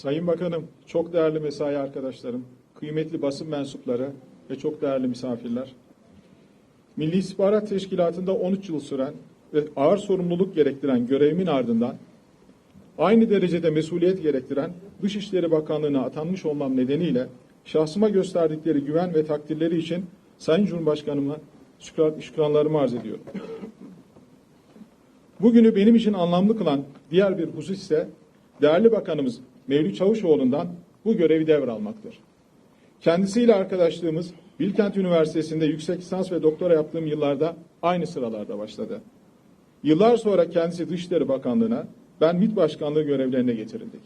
Sayın Bakanım, çok değerli mesai arkadaşlarım, kıymetli basın mensupları ve çok değerli misafirler. Milli İstihbarat Teşkilatı'nda 13 yıl süren ve ağır sorumluluk gerektiren görevimin ardından aynı derecede mesuliyet gerektiren Dışişleri Bakanlığı'na atanmış olmam nedeniyle şahsıma gösterdikleri güven ve takdirleri için Sayın Cumhurbaşkanıma şükran, şükranlarımı arz ediyorum. Bugünü benim için anlamlı kılan diğer bir husus ise değerli bakanımız Mevlüt Çavuşoğlu'ndan bu görevi devralmaktır. Kendisiyle arkadaşlığımız Bilkent Üniversitesi'nde yüksek lisans ve doktora yaptığım yıllarda aynı sıralarda başladı. Yıllar sonra kendisi Dışişleri Bakanlığı'na, ben MİT Başkanlığı görevlerine getirildik.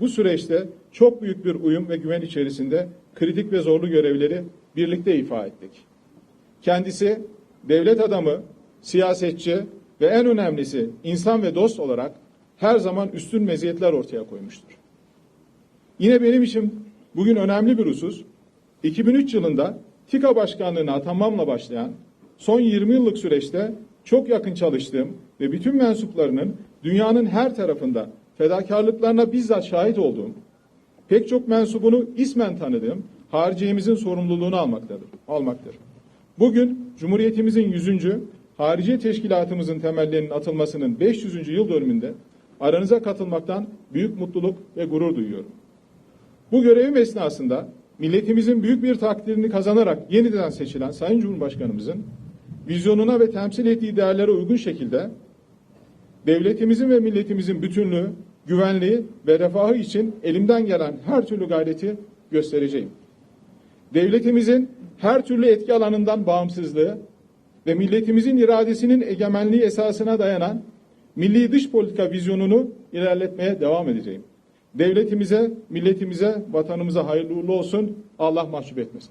Bu süreçte çok büyük bir uyum ve güven içerisinde kritik ve zorlu görevleri birlikte ifa ettik. Kendisi devlet adamı, siyasetçi ve en önemlisi insan ve dost olarak her zaman üstün meziyetler ortaya koymuştur. Yine benim için bugün önemli bir husus, 2003 yılında TİKA Başkanlığı'na atanmamla başlayan son 20 yıllık süreçte çok yakın çalıştığım ve bütün mensuplarının dünyanın her tarafında fedakarlıklarına bizzat şahit olduğum, pek çok mensubunu ismen tanıdığım hariciyemizin sorumluluğunu almaktadır, almaktır. Bugün Cumhuriyetimizin 100. Hariciye Teşkilatımızın temellerinin atılmasının 500. yıl dönümünde aranıza katılmaktan büyük mutluluk ve gurur duyuyorum. Bu görevim esnasında milletimizin büyük bir takdirini kazanarak yeniden seçilen Sayın Cumhurbaşkanımızın vizyonuna ve temsil ettiği değerlere uygun şekilde devletimizin ve milletimizin bütünlüğü, güvenliği ve refahı için elimden gelen her türlü gayreti göstereceğim. Devletimizin her türlü etki alanından bağımsızlığı ve milletimizin iradesinin egemenliği esasına dayanan milli dış politika vizyonunu ilerletmeye devam edeceğim. Devletimize, milletimize, vatanımıza hayırlı uğurlu olsun. Allah mahcup etmesin.